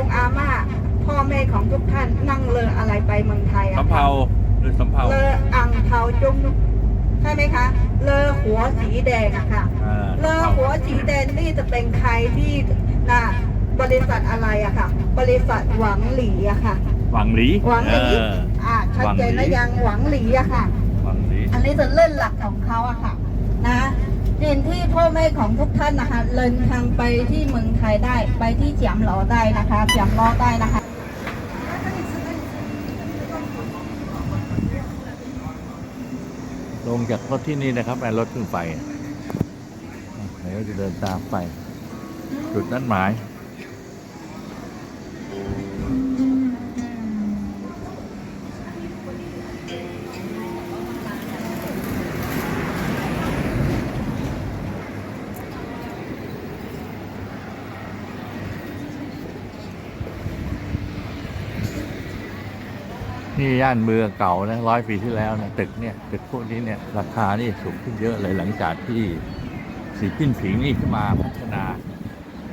ากงอาม่าพ่อแม่ของทุกท่านนั่งเรืออะไรไปเมืองไทยอะสำเภาหรือสำเภาเรืออังเภาจุงใช่ไหมคะเรือหัวสีแดงอะค่ะอ่าเรือสำหัเภาวสีแดงนี่จะเป็นใครที่นะบริษัทอะไรอะค่ะ บริษัทหวังหลีอะค่ะ หวังหลีหวังหลีเออ อ่าชัดเจนหวังหลีนะยังหวังหลีอะค่ะ หวังหลี อันนี้จะเล่นหลักของเขาอะค่ะ นะ เดินที่พ่อแม่ของทุกท่านนะคะเดินทางไปที่เมืองไทยได้ ไปที่เจียมหลอได้นะคะเจียมล้อได้นะคะลงจากรถที่นี่นะครับแอนรถขึ้นไปเดี๋ยวจะเดินตามไป จุดนัดหมาย นี่ย่านเมืองเก่านะร้อยปีที่แล้วนะตึกเนี่ยตึกพวกนี้เนี่ยราคานี่สูงขึ้นเยอะเลยหลังจากที่สีจิ้นผิงนี่ขึ้นมาพัฒนา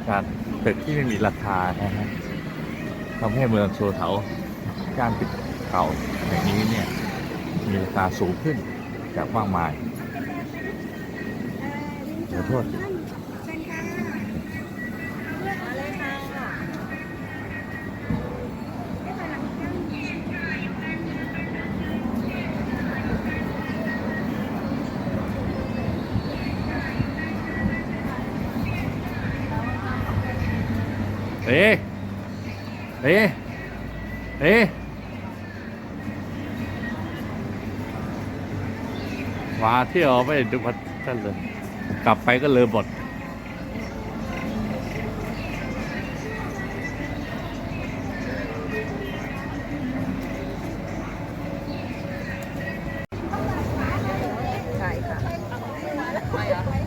จากตึกที่ไม่มีราคานะฮะทำให้เมืองโซเถาย่านตึกเก่าแห่งนี้เนี่ยมีราคาสูงขึ้นจากมากมายขอโทษ เอ๊เอ๊เอ๊มาเที่ยวไม่ดูพัดท่าเลย กลับไปก็เลยบทใช่ค่ะ